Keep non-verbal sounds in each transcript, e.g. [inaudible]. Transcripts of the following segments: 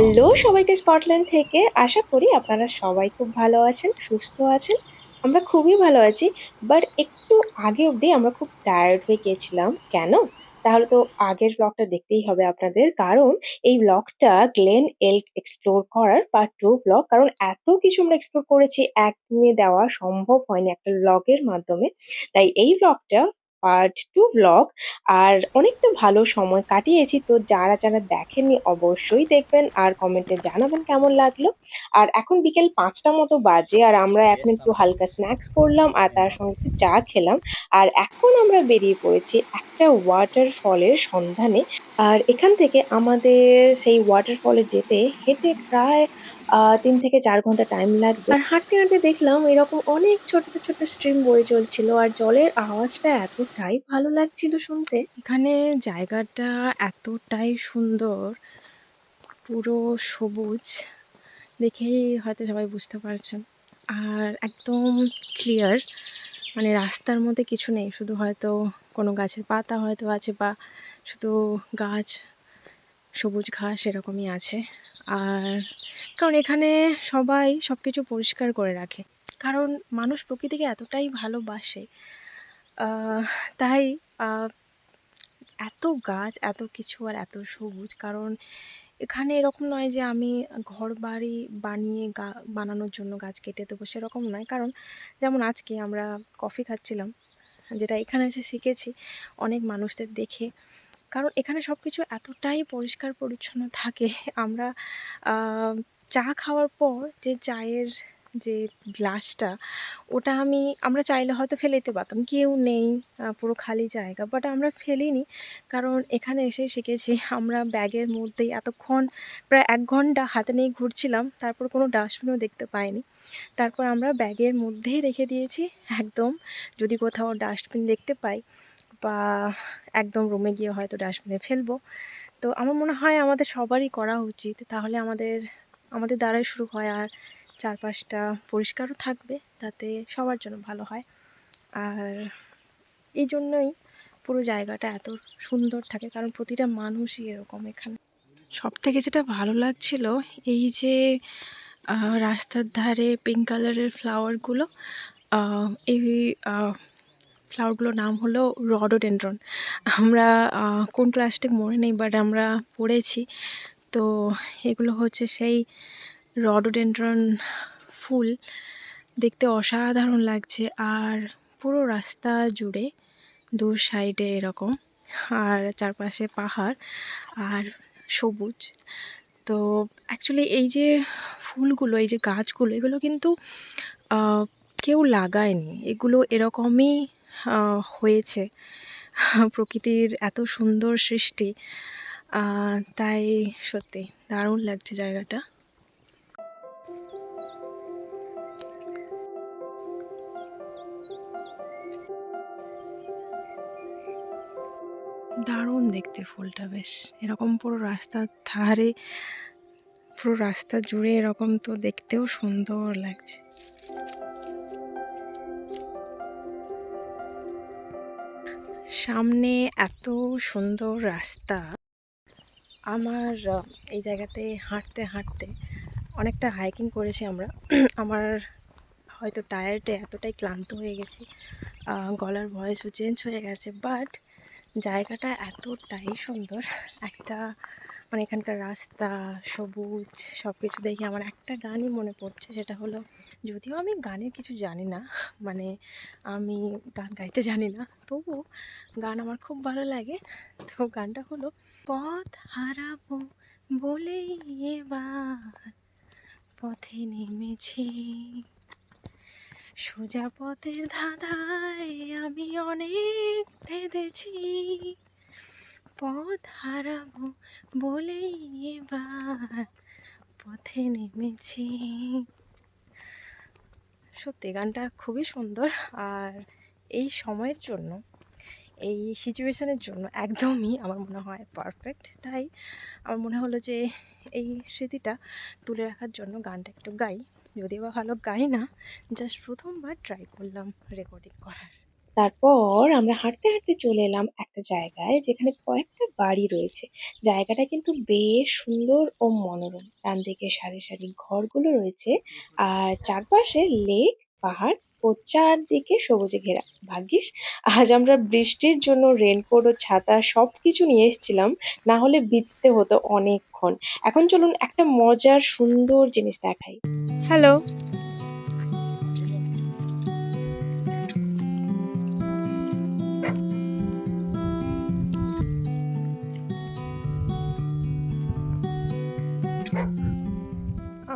Hello সবাইকে Scotland থেকে। আশা করি আপনারা সবাই খুব ভালো আছেন, সুস্থ আছেন। আমরা খুবই ভালো আছি বাট একটু আগে অবধি আমরা খুব টায়ার্ড হয়ে গিয়েছিলাম। কেন? তাহলে তো আগের ব্লগটা দেখতেই হবে আপনাদের। কারণ এই ব্লগটা গ্লেন এল এক্সপ্লোর করার পার্ট টু ব্লগ কারণ এত কিছু আমরা এক্সপ্লোর করেছি, একদিনে দেওয়া সম্ভব হয়নি একটা ব্লগের মাধ্যমে। তাই এই ব্লগটা পার্ট টু ব্লগ আর অনেকটা ভালো সময় কাটিয়েছি তো যারা যারা দেখেননি অবশ্যই দেখবেন আর কমেন্টে জানাবেন কেমন লাগল। আর এখন বিকেল পাঁচটা মতো বাজে আর আমরা এখন একটু হালকা স্ন্যাক্স করলাম আর তার সঙ্গে একটু চা খেলাম। আর এখন আমরা বেরিয়ে পড়েছি একটা ওয়াটারফলের সন্ধানে। আর এখান থেকে আমাদের সেই ওয়াটারফলে যেতে হেঁটে প্রায় তিন থেকে চার ঘণ্টা টাইম লাগবে। আর হাঁটতে হাঁটতে দেখলাম এরকম অনেক ছোট ছোট স্ট্রিম বয়ে চলছিল আর জলের আওয়াজটা এতটাই ভালো লাগছিল শুনতে। এখানে জায়গাটা এতটাই সুন্দর, পুরো সবুজ দেখেই হয়তো সবাই বুঝতে পারছেন। আর একদম ক্লিয়ার মানে রাস্তার মধ্যে কিছু নেই, শুধু হয়তো কোনো গাছের পাতা হয়তো আছে বা শুধু গাছ, সবুজ ঘাস এরকমই আছে। আর কারণ এখানে সবাই সব কিছু পরিষ্কার করে রাখে। কারণ মানুষ প্রকৃতিকে এতটাই ভালোবাসে। তাই এত গাছ, এত কিছু আর এত সবুজ। কারণ এখানে এরকম নয় যে আমি ঘর বাড়ি বানিয়ে গা, বানানোর জন্য গাছ কেটে দেবো সেরকম নয়। কারণ যেমন আজকে আমরা কফি খাচ্ছিলাম যেটা এখানে এসে শিখেছি, অনেক মানুষদের দেখে। কারণ এখানে সব কিছু এতটাই পরিষ্কার পরিচ্ছন্ন থাকে, আমরা চা খাওয়ার পর যে চায়ের যে গ্লাসটা, ওটা আমি, আমরা চাইলে হয়তো ফেলে দিতে পারতাম। কেউ নেই পুরো খালি জায়গা বাট আমরা ফেলিনি। কারণ এখানে এসে শিখেছি, আমরা ব্যাগের মধ্যেই এতক্ষণ, প্রায় এক ঘণ্টা হাতে নিয়ে ঘুরছিলাম, তারপর কোনো ডাস্টবিনও দেখতে পাইনি। তারপর আমরা ব্যাগের মধ্যেই রেখে দিয়েছি, একদম। যদি কোথাও ডাস্টবিন দেখতে পাই, বা একদম রুমে গিয়ে হয়তো ডাস্টবিনে ফেলব। তো আমার মনে হয় আমাদের সবারই করা উচিত, তাহলে আমাদের আমাদের দ্বারাই শুরু হয়। আর চারপাশটা পরিষ্কারও থাকবে তাতে সবার জন্য ভালো হয়। আর এই জন্যই পুরো জায়গাটা এত সুন্দর থাকে, কারণ প্রতিটা মানুষই এরকম এখানে। সব থেকে যেটা ভালো লাগছিল, এই যে রাস্তার ধারে পিঙ্ক কালারের ফ্লাওয়ারগুলো এই ফ্লাওয়ারগুলোর নাম হলো রডোডেন্ড্রন আমরা কোন ক্লাসটা মনে নেই বাট আমরা পড়েছি। তো এগুলো হচ্ছে সেই রডোডেন্ড্রন ফুল দেখতে অসাধারণ লাগছে আর পুরো রাস্তা জুড়ে দু সাইডে এরকম আর চারপাশে পাহাড় আর সবুজ। তো অ্যাকচুয়ালি এই যে ফুলগুলো, এই যে গাছগুলো, এগুলো কিন্তু কেউ লাগায়নি। এগুলো এরকমই হয়েছে। প্রকৃতির এত সুন্দর সৃষ্টি। তাই সত্যি দারুণ লাগছে জায়গাটা। দারুণ দেখতে ফুলটা, বেশ। এরকম পুরো রাস্তার ধারে, পুরো রাস্তা জুড়ে এরকম তো দেখতেও সুন্দর লাগছে। সামনে এত সুন্দর রাস্তা। আমার এই জায়গাতে হাঁটতে হাঁটতে অনেকটা হাইকিং করেছি আমরা। [clears throat] আমার হয়তো টায়ার্ডে এতটাই ক্লান্ত হয়ে গেছি। গলার ভয়েসও চেঞ্জ হয়ে গেছে বাট জায়গাটা এতটাই সুন্দর। একটা মানে এখানকার রাস্তা, সবুজ সব কিছু দেখে আমার একটা গানই মনে পড়ছে, সেটা হলো, যদিও আমি গানের কিছু জানি না মানে আমি গান গাইতে জানি না, তবু গান আমার খুব ভালো লাগে। তো গানটা হলো, পথ হারাবো বলেই এবার পথে নেমেছি। সোজা পথের ধাঁধায় আমি অনেক থেদেছি পথ হারাবো বলেই এবার পথে নেমেছি। সত্যি, গানটা খুবই সুন্দর। আর এই সময়ের জন্য, এই সিচুয়েশনের জন্য একদমই আমার মনে হয় পারফেক্ট তাই আমার মনে হলো যে এই স্মৃতিটা তুলে রাখার জন্য গানটা একটু গাই। যদিও বা ভালো গাই না জাস্ট প্রথমবার ট্রাই করলাম রেকর্ডিং করার তারপর আমরা হাঁটতে, হাঁটতে চলে এলাম একটা জায়গায় যেখানে কয়েকটা বাড়ি রয়েছে। জায়গাটা কিন্তু বেশ সুন্দর ও মনোরম। ডান দিকে সারি, সারি ঘরগুলো রয়েছে আর চারপাশে লেক, পাহাড় ও চারদিকে সবুজে ঘেরা। ভাগ্যিস আজ আমরা বৃষ্টির জন্য রেনকোট ও ছাতা সবকিছু নিয়ে এসেছিলাম। না হলে ভিজতে হতো অনেকক্ষণ। এখন চলুন একটা মজার সুন্দর জিনিস দেখাই। হ্যালো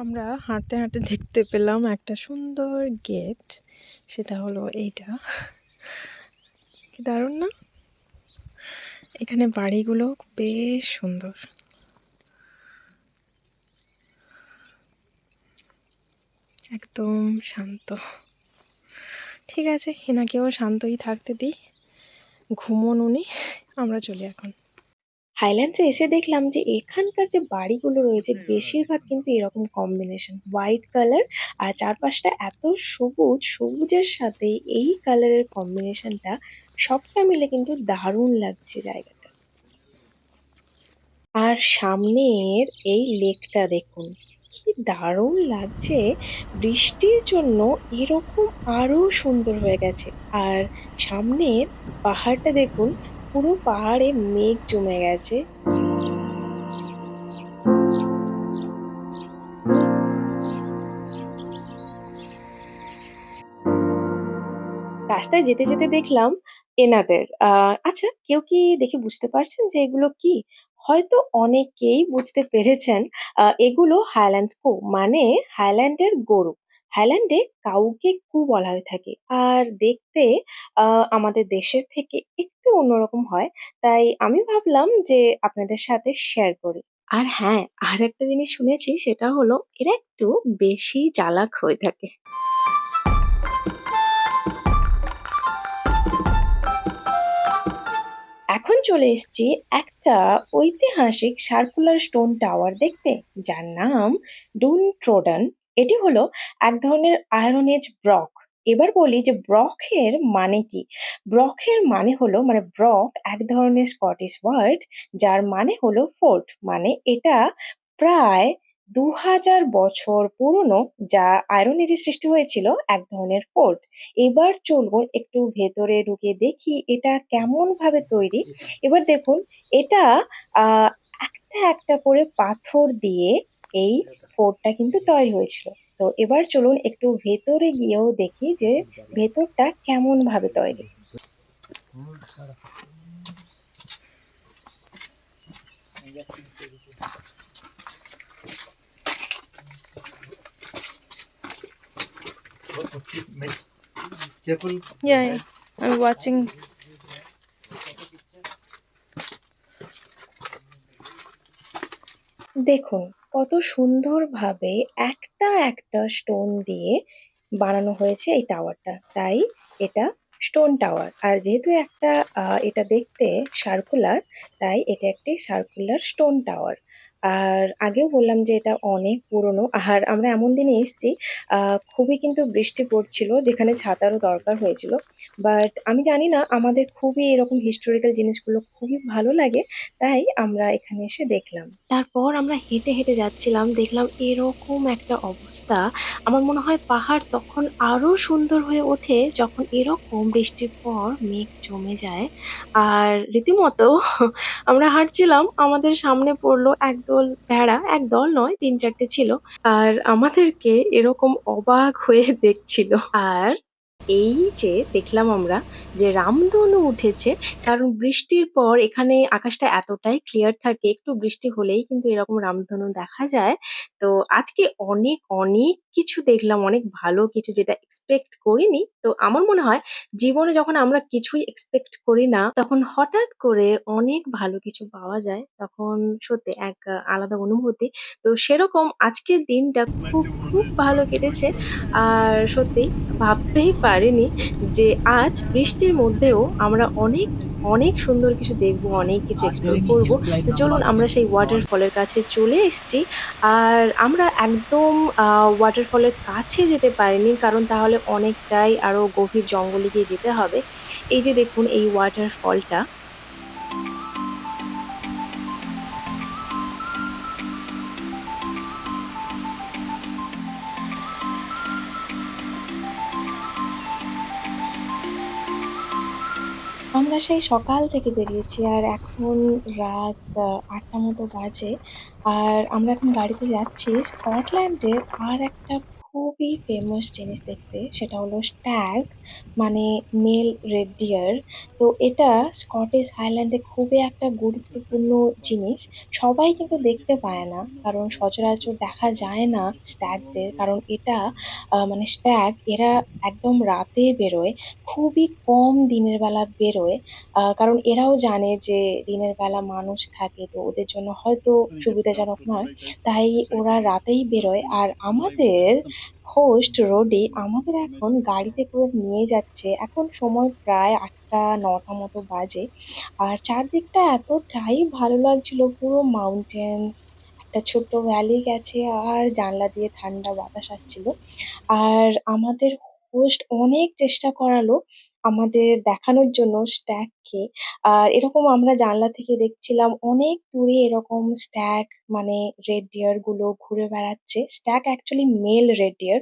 আমরা হাঁটতে, হাঁটতে দেখতে পেলাম একটা সুন্দর গেট। সেটা হলো এইটা। কি দারুণ না? এখানে বাড়িগুলো বেশ সুন্দর। একদম শান্ত। ঠিক আছে, এনাকেও শান্তই থাকতে দিই। ঘুমোন উনি। আমরা চলি এখন। হাইল্যান্ডসে এসে দেখলাম যে এখানকার যে বাড়িগুলো রয়েছে বেশিরভাগ কিন্তু এরকম কম্বিনেশন হোয়াইট কালার আর চারপাশটা এত সবুজ সবুজের সাথে এই কালারের কম্বিনেশনটা সবটা মিলে কিন্তু দারুণ লাগছে জায়গাটা। আর সামনের এই লেকটা দেখুন কি দারুণ লাগছে। বৃষ্টির জন্য এরকম আরও সুন্দর হয়ে গেছে। আর সামনের পাহাড়টা দেখুন পুরো পাহাড়ে মেঘ জমে গেছে রাস্তায় যেতে, যেতে দেখলাম এনাদের আচ্ছা কেউ কি দেখে বুঝতে পারছেন যে এগুলো কি? হয়তো অনেকেই বুঝতে পেরেছেন এগুলো হাইল্যান্ডস কো মানে হাইল্যান্ডের গরু। হাইল্যান্ডে কাউকে কু বলা হয়ে থাকে। আর দেখতে আমাদের দেশের থেকে একটু অন্যরকম হয়। তাই আমি ভাবলাম যে আপনাদের সাথে শেয়ার করি। আর হ্যাঁ, আর একটা জিনিস শুনেছি সেটা হলো এরা একটু বেশি চালাক হয়ে থাকে। এখন চলে এসেছি একটা ঐতিহাসিক সার্কুলার স্টোন টাওয়ার দেখতে যার নাম ডুন ট্রোডন এটি হলো এক ধরনের আয়রন এজ ব্রক এবার বলি যে ব্রকের মানে কি? ব্রকের মানে হলো মানে ব্রক এক ধরনের স্কটিশ ওয়ার্ড যার মানে হলো ফোর্ট মানে এটা প্রায় দু হাজার বছর পুরনো যা আয়রন এজে সৃষ্টি হয়েছিল এক ধরনের ফোর্ট। এবার চলুন একটু ভেতরে ঢুকে দেখি এটা কেমন ভাবে তৈরি এবার দেখুন এটা আহ একটা একটা করে পাথর দিয়ে এই ফোর্টটা কিন্তু তৈরি হয়েছিল। তো এবার চলুন একটু ভেতরে গিয়েও দেখি যে ভেতরটা কেমন ভাবে তৈরি Careful. Yeah, yeah. I'm watching. দেখুন কত সুন্দরভাবে একটা একটা স্টোন দিয়ে বানানো হয়েছে এই টাওয়ার টা। তাই এটা স্টোন টাওয়ার আর যেহেতু একটা আহ, এটা দেখতে সার্কুলার তাই এটা একটি সার্কুলার স্টোন টাওয়ার আর আগেও বললাম যে এটা অনেক পুরনো। আর আমরা এমন দিনে এসেছি খুবই কিন্তু বৃষ্টি পড়ছিল, যেখানে ছাতারও দরকার হয়েছিল। বাট আমি জানি না, আমাদের খুবই এরকম হিস্টোরিক্যাল জিনিসগুলো খুবই ভালো লাগে, তাই আমরা এখানে এসে দেখলাম। তারপর আমরা হেঁটে হেঁটে যাচ্ছিলাম, দেখলাম এরকম একটা অবস্থা। আমার মনে হয় পাহাড় তখন আরও সুন্দর হয়ে ওঠে যখন এরকম বৃষ্টির পর মেঘ জমে যায়। আর রীতিমতো আমরা হাঁটছিলাম, আমাদের সামনে পড়ল একদল ভেড়া একদল নয় তিন চারটে ছিল। আর আমাদেরকে এরকম অবাক হয়ে দেখছিল। আর এই যে দেখলাম আমরা যে রামধনু উঠেছে, কারণ বৃষ্টির পর এখানে আকাশটা এতটাই ক্লিয়ার থাকে, একটু বৃষ্টি হলেই কিন্তু এরকম রামধনু দেখা যায়। তো আজকে অনেক অনেক কিছু দেখলাম, অনেক ভালো কিছু যেটা এক্সপেক্ট করিনি। তো আমার মনে হয় জীবনে যখন আমরা কিছুই এক্সপেক্ট করি না, তখন হঠাৎ করে অনেক ভালো কিছু পাওয়া যায়। তখন সত্যি এক আলাদা অনুভূতি। তো সেরকম আজকের দিনটা খুব খুব ভালো কেটেছে। আর সত্যি ভাবতেই পার পারিনি যে আজ বৃষ্টির মধ্যেও আমরা অনেক, অনেক সুন্দর কিছু দেখব, অনেক কিছু এক্সপ্লোর করব। তো চলুন আমরা সেই ওয়াটারফলের কাছে চলে এসেছি। আর আমরা একদম ওয়াটারফলের কাছে যেতে পারিনি কারণ তাহলে অনেকটাই আরও গভীর জঙ্গলে গিয়ে যেতে হবে। এই যে দেখুন এই ওয়াটারফলটা। আমরা সেই সকাল থেকে বেরিয়েছি আর এখন রাত আটটা ৮ঃ০০ মতো বাজে। আর আমরা এখন গাড়িতে যাচ্ছি স্কটল্যান্ডের আরেকটা খুবই ফেমাস জিনিস দেখতে সেটা হলো স্ট্যাগ মানে মেল রেড ডিয়ার। তো এটা স্কটিশ হাইল্যান্ডে খুবই একটা গুরুত্বপূর্ণ জিনিস। সবাই কিন্তু দেখতে পায় না। কারণ সচরাচর দেখা যায় না স্ট্যাগদের। কারণ এটা আ মানে স্ট্যাগ এরা একদম রাতে বেরোয়। খুবই কম দিনের বেলা বেরোয়। আ কারণ এরাও জানে যে দিনের বেলা মানুষ থাকে তো ওদের জন্য হয়তো সুবিধাজনক নয়। তাই ওরা রাতেই বেরোয়। আর আমাদের হোস্ট রোডি আমাদের এখন গাড়িতে করে নিয়ে যাচ্ছে। এখন সময় প্রায় আটটা নটা মতো বাজে। আর চারদিকটা এতটাই ভালো লাগছিল পুরো মাউন্টেন্স, একটা ছোট্ট ভ্যালি গেছে আর জানলা দিয়ে ঠান্ডা বাতাস আসছিল। আর আমাদের হোস্ট অনেক চেষ্টা করালো আমাদের দেখানোর জন্য স্ট্যাগকে। আর এরকম আমরা জানলা থেকে দেখছিলাম অনেক দূরে এরকম স্ট্যাগ মানে রেড ডিয়ারগুলো ঘুরে বেড়াচ্ছে। Stag actually male red deer.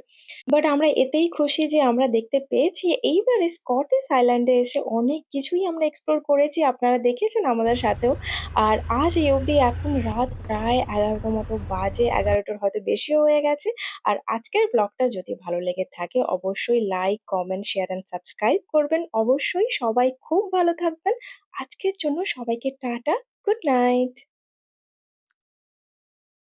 But আমরা এতেই খুশি যে আমরা দেখতে পেয়েছি। এইবারে স্কটিশ হাইল্যান্ডে এসে অনেক কিছুই আমরা এক্সপ্লোর করেছি। আপনারা দেখেছেন আমাদের সাথেও। আর আজ এই অবধি এখন রাত প্রায় ১১ঃ০০ মতো বাজে। ১১ঃ০০ হয়তো বেশিও হয়ে গেছে। আর আজকের ব্লগটা যদি ভালো লেগে থাকে অবশ্যই like, comment, share and subscribe করবেন। অবশ্যই সবাই খুব ভালো থাকবেন। আজকের জন্য সবাইকে টাটা, গুড নাইট।